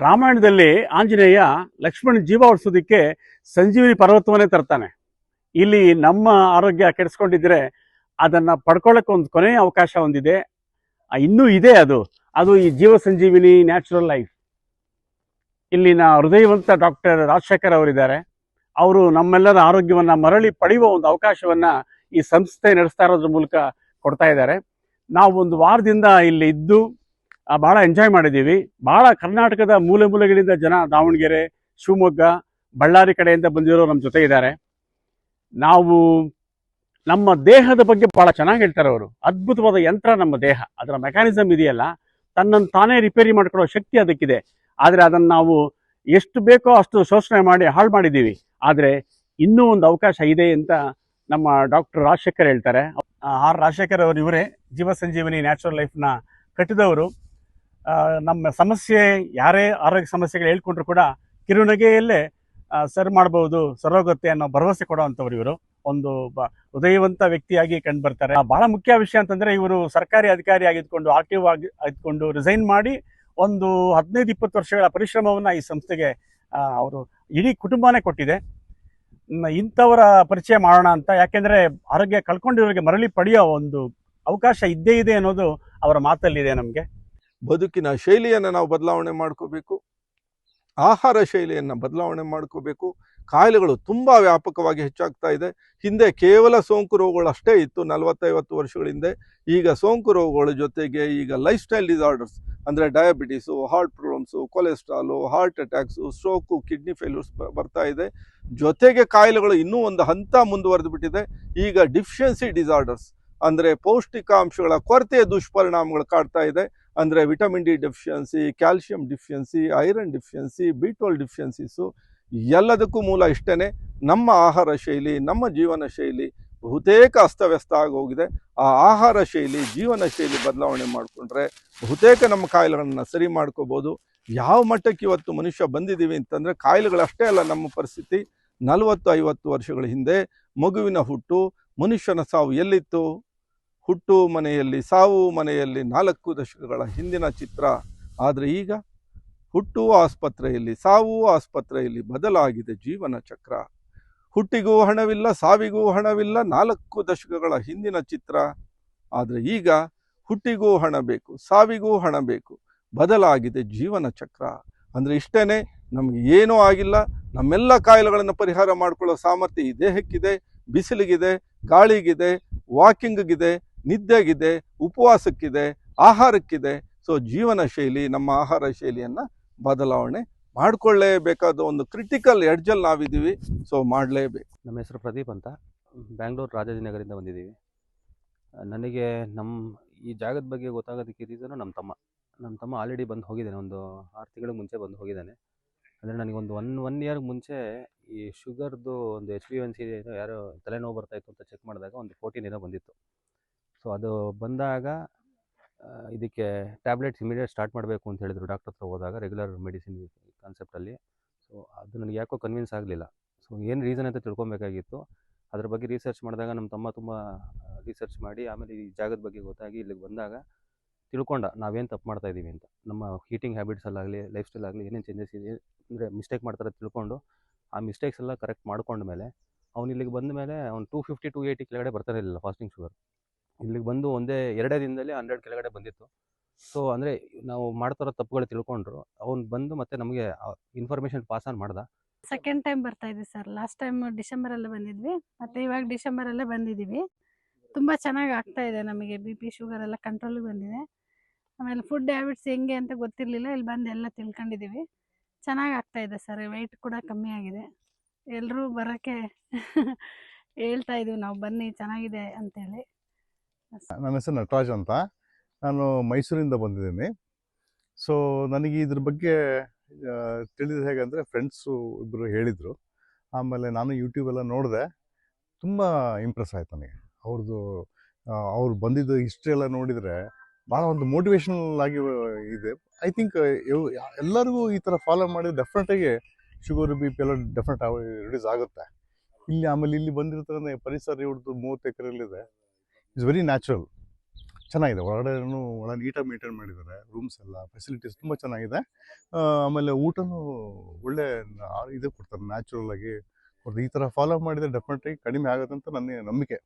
ರಾಮಾಯಣದಲ್ಲಿ ಆಂಜನೇಯ ಲಕ್ಷ್ಮಣ ಜೀವ ಉಳಿಸೋದಕ್ಕೆ ಸಂಜೀವಿನಿ ಪರ್ವತವನ್ನೇ ತರ್ತಾನೆ. ಇಲ್ಲಿ ನಮ್ಮ ಆರೋಗ್ಯ ಕೆಡಿಸ್ಕೊಂಡಿದ್ರೆ ಅದನ್ನು ಪಡ್ಕೊಳ್ಳೋಕೆ ಒಂದು ಕೊನೆಯ ಅವಕಾಶ ಹೊಂದಿದೆ. ಇನ್ನೂ ಇದೆ ಅದು. ಅದು ಈ ಜೀವ ಸಂಜೀವಿನಿ ನ್ಯಾಚುರಲ್ ಲೈಫ್. ಇಲ್ಲಿನ ಹೃದಯವಂತ ಡಾಕ್ಟರ್ ರಾಜಶೇಖರ್ ಅವರಿದ್ದಾರೆ. ಅವರು ನಮ್ಮೆಲ್ಲರ ಆರೋಗ್ಯವನ್ನ ಮರಳಿ ಪಡೆಯುವ ಒಂದು ಅವಕಾಶವನ್ನ ಈ ಸಂಸ್ಥೆ ನಡೆಸ್ತಾ ಇರೋದ್ರ ಮೂಲಕ ಕೊಡ್ತಾ ಇದ್ದಾರೆ. ನಾವು ಒಂದು ವಾರದಿಂದ ಇಲ್ಲಿ ಇದ್ದು ಬಹಳ ಎಂಜಾಯ್ ಮಾಡಿದ್ದೀವಿ. ಬಹಳ ಕರ್ನಾಟಕದ ಮೂಲೆ ಮೂಲೆಗಳಿಂದ ಜನ ದಾವಣಗೆರೆ, ಶಿವಮೊಗ್ಗ, ಬಳ್ಳಾರಿ ಕಡೆಯಿಂದ ಬಂದಿರೋ ನಮ್ಮ ಜೊತೆ ಇದ್ದಾರೆ. ನಾವು ನಮ್ಮ ದೇಹದ ಬಗ್ಗೆ ಬಹಳ ಚೆನ್ನಾಗಿ ಹೇಳ್ತಾರೆ ಅವರು. ಅದ್ಭುತವಾದ ಯಂತ್ರ ನಮ್ಮ ದೇಹ. ಅದರ ಮೆಕ್ಯಾನಿಸಮ್ ಇದೆಯಲ್ಲ ತನ್ನನ್ನು ತಾನೇ ರಿಪೇರಿ ಮಾಡ್ಕೊಳ್ಳೋ ಶಕ್ತಿ ಅದಕ್ಕಿದೆ. ಆದರೆ ಅದನ್ನು ನಾವು ಎಷ್ಟು ಬೇಕೋ ಅಷ್ಟು ಶೋಷಣೆ ಮಾಡಿ, ಹಾಳು ಮಾಡಿದ್ದೀವಿ. ಆದರೆ ಇನ್ನೂ ಒಂದು ಅವಕಾಶ ಇದೆ ಅಂತ ನಮ್ಮ ಡಾಕ್ಟರ್ ರಾಜಶೇಖರ್ ಹೇಳ್ತಾರೆ. ಆರ್ ರಾಜಶೇಖರ್ ಅವರು ಇವರೇ ಜೀವ ಸಂಜೀವಿನಿ ನ್ಯಾಚುರಲ್ ಲೈಫ್ನ ಕಟ್ಟಿದವರು. ನಮ್ಮ ಸಮಸ್ಯೆ ಯಾರೇ ಆರೋಗ್ಯ ಸಮಸ್ಯೆಗಳು ಹೇಳ್ಕೊಂಡ್ರು ಕೂಡ ಕಿರುನಗೆಯಲ್ಲೇ ಸರ್ ಮಾಡಬಹುದು ಸರೋಗುತ್ತೆ ಅನ್ನೋ ಭರವಸೆ ಕೊಡುವಂಥವ್ರು ಇವರು. ಒಂದು ಬ, ಹೃದಯವಂತ ವ್ಯಕ್ತಿಯಾಗಿ ಕಂಡು ಬರ್ತಾರೆ ಬಹಳ ಮುಖ್ಯ ವಿಷಯ ಅಂತಂದ್ರೆ ಇವರು ಸರ್ಕಾರಿ ಅಧಿಕಾರಿ ಆಗಿದ್ಕೊಂಡು ಆಕ್ಟಿವ್ ಆಗಿ, ಆಗಿದ್ಕೊಂಡು ರಿಸೈನ್ ಮಾಡಿ ಒಂದು ಹದಿನೈದು, ಇಪ್ಪತ್ತು ವರ್ಷಗಳ ಪರಿಶ್ರಮವನ್ನ ಈ ಸಂಸ್ಥೆಗೆ ಅವರು ಇಡೀ ಕುಟುಂಬನೇ ಕೊಟ್ಟಿದೆ. ಇಂಥವರ ಪರಿಚಯ ಮಾಡೋಣ ಅಂತ, ಯಾಕೆಂದ್ರೆ ಆರೋಗ್ಯ ಕಳ್ಕೊಂಡಿರೋರಿಗೆ ಮರಳಿ ಪಡೆಯೋ ಒಂದು ಅವಕಾಶ ಇದ್ದೇ ಇದೆ ಅನ್ನೋದು ಅವರ ಮಾತಲ್ಲಿದೆ ನಮಗೆ. ಬದುಕಿನ ಶೈಲಿಯನ್ನು ನಾವು ಬದಲಾವಣೆ ಮಾಡ್ಕೋಬೇಕು. ಆಹಾರ ಶೈಲಿಯನ್ನು ಬದಲಾವಣೆ ಮಾಡ್ಕೋಬೇಕು. ಕಾಯಿಲೆಗಳು ತುಂಬ ವ್ಯಾಪಕವಾಗಿ ಹೆಚ್ಚಾಗ್ತಾ ಇದೆ. ಹಿಂದೆ ಕೇವಲ ಸೋಂಕು ರೋಗಗಳು ಅಷ್ಟೇ ಇತ್ತು. ನಲವತ್ತೈವತ್ತು ವರ್ಷಗಳ ಹಿಂದೆ ಈಗ ಸೋಂಕು ರೋಗಗಳ ಜೊತೆಗೆ ಈಗ ಲೈಫ್ ಸ್ಟೈಲ್ ಡಿಸಾರ್ಡರ್ಸ್ ಅಂದರೆ diabetes heart problems cholesterol heart attacks stroke kidney failures ಬರ್ತಾ ಇದೆ. ಜೊತೆಗೆ ಕಾಯಿಲೆಗಳು ಇನ್ನೂ ಒಂದು ಹಂತ ಮುಂದುವರೆದು ಬಿಟ್ಟಿದೆ. ಈಗ ಡಿಫಿಷಿಯನ್ಸಿ ಡಿಸಾರ್ಡರ್ಸ್ ಅಂದರೆ ಪೌಷ್ಟಿಕಾಂಶಗಳ ಕೊರತೆಯ ದುಷ್ಪರಿಣಾಮಗಳು ಕಾಡ್ತಾ ಇದೆ. ಅಂದರೆ vitamin D deficiency, calcium deficiency, iron deficiency B twelve deficiencies ಎಲ್ಲದಕ್ಕೂ ಮೂಲ ಇಷ್ಟೇ ನಮ್ಮ ಆಹಾರ ಶೈಲಿ, ನಮ್ಮ ಜೀವನ ಶೈಲಿ ಬಹುತೇಕ ಅಸ್ತವ್ಯಸ್ತ ಆಗೋಗಿದೆ ಆ ಆಹಾರ ಶೈಲಿ, ಜೀವನ ಶೈಲಿ ಬದಲಾವಣೆ ಮಾಡಿಕೊಂಡ್ರೆ ಬಹುತೇಕ ನಮ್ಮ ಕಾಯಿಲೆಗಳನ್ನು ಸರಿ ಮಾಡ್ಕೋಬೋದು. ಯಾವ ಮಟ್ಟಕ್ಕೆ ಇವತ್ತು ಮನುಷ್ಯ ಬಂದಿದ್ದೀವಿ ಅಂತಂದರೆ ಕಾಯಿಲೆಗಳಷ್ಟೇ ಅಲ್ಲ, ನಮ್ಮ ಪರಿಸ್ಥಿತಿ. ನಲವತ್ತು ಐವತ್ತು ವರ್ಷಗಳ ಹಿಂದೆ ಮಗುವಿನ ಹುಟ್ಟು, ಮನುಷ್ಯನ ಸಾವು ಎಲ್ಲಿತ್ತು? ಹುಟ್ಟು ಮನೆಯಲ್ಲಿ, ಸಾವು ಮನೆಯಲ್ಲಿ ನಾಲ್ಕು ದಶಕಗಳ ಹಿಂದಿನ ಚಿತ್ರ. ಆದರೆ ಈಗ ಹುಟ್ಟು ಆಸ್ಪತ್ರೆಯಲ್ಲಿ, ಸಾವು ಆಸ್ಪತ್ರೆಯಲ್ಲಿ ಬದಲಾಗಿದೆ ಜೀವನ ಚಕ್ರ. ಹುಟ್ಟಿಗೂ ಹಣವಿಲ್ಲ, ಸಾವಿಗೂ ಹಣವಿಲ್ಲ, ನಾಲ್ಕು ದಶಕಗಳ ಹಿಂದಿನ ಚಿತ್ರ. ಆದರೆ ಈಗ ಹುಟ್ಟಿಗೂ ಹಣ ಬೇಕು, ಸಾವಿಗೂ ಹಣ ಬೇಕು, ಬದಲಾಗಿದೆ ಜೀವನ ಚಕ್ರ. ಅಂದರೆ ಇಷ್ಟೇ ನಮಗೆ ಏನೂ ಆಗಿಲ್ಲ, ನಮ್ಮೆಲ್ಲ ಕಾಯಿಲೆಗಳನ್ನು ಪರಿಹಾರ ಮಾಡಿಕೊಳ್ಳೋ ಸಾಮರ್ಥ್ಯ ಈ ದೇಹಕ್ಕಿದೆ, ಬಿಸಿಲಿಗಿದೆ, ಗಾಳಿಗಿದೆ ವಾಕಿಂಗ್ಗಿದೆ ನಿದ್ದೆಗಿದೆ, ಉಪವಾಸಕ್ಕಿದೆ, ಆಹಾರಕ್ಕಿದೆ. ಸೊ ಜೀವನ ಶೈಲಿ, ನಮ್ಮ ಆಹಾರ ಶೈಲಿಯನ್ನು ಬದಲಾವಣೆ ಮಾಡಿಕೊಳ್ಳೇಬೇಕಾದ ಒಂದು ಕ್ರಿಟಿಕಲ್ ಎಡ್ಜಲ್ಲಿ ನಾವಿದ್ದೀವಿ. ಸೊ ಮಾಡಲೇಬೇಕು. ನಮ್ಮ ಹೆಸರು ಪ್ರದೀಪ್ ಅಂತ. ಬ್ಯಾಂಗ್ಳೂರು ರಾಜಾಜಿನಗರಿಂದ ಬಂದಿದ್ದೀವಿ. ನನಗೆ ನಮ್ಮ ಈ ಜಾಗದ ಬಗ್ಗೆ ಗೊತ್ತಾಗೋದಕ್ಕೆ ರೀಸನು ನಮ್ಮ ತಮ್ಮ. ನಮ್ಮ ತಮ್ಮ ಆಲ್ರೆಡಿ ಬಂದು ಹೋಗಿದ್ದಾನೆ. ಒಂದು ಆರು ತಿಂಗಳ ಮುಂಚೆ ಬಂದು ಹೋಗಿದ್ದಾನೆ. ಅಂದರೆ ನನಗೊಂದು ಒನ್ ಒನ್ ಇಯರ್ ಮುಂಚೆ ಈ ಶುಗರ್ದು ಒಂದು ಎಚ್ ಪಿ ಒನ್ ಸಿ ಯಾರೋ ತಲೆನೋವು ಬರ್ತಾಯಿತ್ತು ಅಂತ ಚೆಕ್ ಮಾಡಿದಾಗ ಒಂದು ಫೋರ್ಟೀನ್ ಏನೋ ಬಂದಿತ್ತು. ಸೊ ಅದು ಬಂದಾಗ ಇದಕ್ಕೆ ಟ್ಯಾಬ್ಲೆಟ್ಸ್ ಇಮಿಡಿಯೇಟ್ ಸ್ಟಾರ್ಟ್ ಮಾಡಬೇಕು ಅಂತ ಹೇಳಿದರು ಡಾಕ್ಟರ್ ಹತ್ರ ಹೋದಾಗ ರೆಗ್ಯುಲರ್ ಮೆಡಿಸಿನ್ ಕಾನ್ಸೆಪ್ಟಲ್ಲಿ ಸೊ ಅದು ನನಗೆ ಯಾಕೋ ಕನ್ವಿನ್ಸ್ ಆಗಲಿಲ್ಲ. ಸೊ ಏನು ರೀಸನ್ ಅಂತ ತಿಳ್ಕೊಬೇಕಾಗಿತ್ತು. ಅದ್ರ ಬಗ್ಗೆ ರಿಸರ್ಚ್ ಮಾಡಿದಾಗ ನಮ್ಮ ತಮ್ಮ ತುಂಬ ರಿಸರ್ಚ್ ಮಾಡಿ, ಆಮೇಲೆ ಈ ಜಾಗದ ಬಗ್ಗೆ ಗೊತ್ತಾಗಿ ಇಲ್ಲಿಗೆ ಬಂದಾಗ ತಿಳ್ಕೊಂಡ, ನಾವೇನು ತಪ್ಪು ಮಾಡ್ತಾ ಇದ್ದೀವಿ ಅಂತ. ನಮ್ಮ ಹೀಟಿಂಗ್ ಹ್ಯಾಬಿಟ್ಸಲ್ಲಾಗಲಿ ಲೈಫ್ ಸ್ಟೈಲ್ ಆಗಲಿ ಏನೇನು ಚೇಂಜಸ್ ಇದೆ, ಅಂದರೆ ಮಿಸ್ಟೇಕ್ ಮಾಡ್ತಾರೆ ತಿಳ್ಕೊಂಡು, ಆ ಮಿಸ್ಟೇಕ್ಸ್ ಎಲ್ಲ ಕರೆಕ್ಟ್ ಮಾಡ್ಕೊಂಡ್ಮೇಲೆ ಅವ್ನು ಇಲ್ಲಿಗೆ ಬಂದ ಮೇಲೆ ಅವ್ನು ಟೂ ಫಿಫ್ಟಿ ಟು ಏಯ್ಟಿ ಕೆಳಗಡೆ ಬರ್ತಾನೆ ಇರಲಿಲ್ಲ ಫಾಸ್ಟಿಂಗ್ ಶುಗರ್ ಇಲ್ಲಿಗೆ ಬಂದು ಒಂದೇ ಎರಡೇ ದಿನದಲ್ಲಿ ಹಂಡ್ರೆಡ್ ಕೆಳಗಡೆ ಬಂದಿತ್ತು. ಸೊ ಅಂದರೆ ನಾವು ಮಾಡ್ತಿರೋ ತಪ್ಪುಗಳು ತಿಳ್ಕೊಂಡ್ರು. ಅವ್ನು ಬಂದು ಮತ್ತೆ ನಮಗೆ ಇನ್ಫಾರ್ಮೇಶನ್ ಪಾಸ್ ಆನ್ ಮಾಡ್ದ. ಸೆಕೆಂಡ್ ಟೈಮ್ ಬರ್ತಾ ಇದ್ವಿ ಸರ್. ಲಾಸ್ಟ್ ಟೈಮ್ ಡಿಸೆಂಬರ್ ಅಲ್ಲೇ ಬಂದಿದ್ವಿ. ಮತ್ತೆ ಇವಾಗ ಡಿಸೆಂಬರ್ ಅಲ್ಲೇ ಬಂದಿದ್ದೀವಿ. ತುಂಬ ಚೆನ್ನಾಗಿ ಆಗ್ತಾ ಇದೆ ನಮಗೆ ಬಿ ಪಿ ಶುಗರ್ ಎಲ್ಲ ಕಂಟ್ರೋಲ್ಗೆ ಬಂದಿದೆ. ಆಮೇಲೆ ಫುಡ್ ಹ್ಯಾಬಿಟ್ಸ್ ಹೆಂಗೆ ಅಂತ ಗೊತ್ತಿರಲಿಲ್ಲ. ಇಲ್ಲಿ ಬಂದು ಎಲ್ಲ ತಿಳ್ಕೊಂಡಿದ್ದೀವಿ. ಚೆನ್ನಾಗಿ ಆಗ್ತಾ ಇದೆ ಸರ್. ವೆಯ್ಟ್ ಕೂಡ ಕಮ್ಮಿ ಆಗಿದೆ. ಎಲ್ಲರೂ ಬರೋಕ್ಕೆ ಹೇಳ್ತಾ ಇದೀವಿ. ನಾವು ಬನ್ನಿ, ಚೆನ್ನಾಗಿದೆ ಅಂತೇಳಿ. ನನ್ನ ಹೆಸರು ನಟರಾಜ್ ಅಂತ. ನಾನು ಮೈಸೂರಿಂದ ಬಂದಿದ್ದೀನಿ. ಸೊ ನನಗೆ ಇದ್ರ ಬಗ್ಗೆ ತಿಳಿದ ತಿಳಿದ ಹೇಗಂದರೆ ಫ್ರೆಂಡ್ಸು ಇಬ್ಬರು ಹೇಳಿದರು. ಆಮೇಲೆ ನಾನು ಯೂಟ್ಯೂಬೆಲ್ಲ ನೋಡಿದೆ. ತುಂಬ ಇಂಪ್ರೆಸ್ ಆಯಿತು ನನಗೆ. ಅವ್ರದ್ದು ಅವ್ರು ಬಂದಿದ್ದು ಹಿಸ್ಟ್ರಿ ಎಲ್ಲ ನೋಡಿದರೆ ಭಾಳ ಒಂದು ಮೋಟಿವೇಶನಲ್ ಆಗಿ ಇದೆ. ಐ ಥಿಂಕ್ ಎಲ್ಲರಿಗೂ ಈ ಥರ ಫಾಲೋ ಮಾಡಿದ್ರೆ ಡೆಫಿನೆಟಾಗಿ ಶುಗರ್ ಬಿ ಪಿ ಎಲ್ಲ ಡೆಫಿನೆಟ್ ರಿಡ್ಯೂಸ್ ಆಗುತ್ತೆ. ಇಲ್ಲಿ ಆಮೇಲೆ ಇಲ್ಲಿ ಬಂದಿರ್ತಾರೆ ಪರಿಸರ ಇವ್ರದ್ದು ಮೂವತ್ತು ಎಕರೆಯಲ್ಲಿದೆ. ಇಟ್ಸ್ ವೆರಿ ನ್ಯಾಚುರಲ್ ಚೆನ್ನಾಗಿದೆ. ಒಳಗಡೆನೂ ಒಳ ನೀಟಾಗಿ ಮೇಂಟೈನ್ ಮಾಡಿದ್ದಾರೆ. ರೂಮ್ಸ್ ಎಲ್ಲ ಫೆಸಿಲಿಟೀಸ್ ತುಂಬ ಚೆನ್ನಾಗಿದೆ. ಆಮೇಲೆ ಊಟನೂ ಒಳ್ಳೆ ಇದು ಕೊಡ್ತಾರೆ. ನ್ಯಾಚುರಲ್ ಆಗಿ ಕೊಡ್ತಾರೆ. ಈ ಥರ ಫಾಲೋ ಮಾಡಿದರೆ ಡೆಫಿನೆಟ್ಲಿ ಕಡಿಮೆ ಆಗುತ್ತೆ ಅಂತ ನನ್ನ ನಂಬಿಕೆ.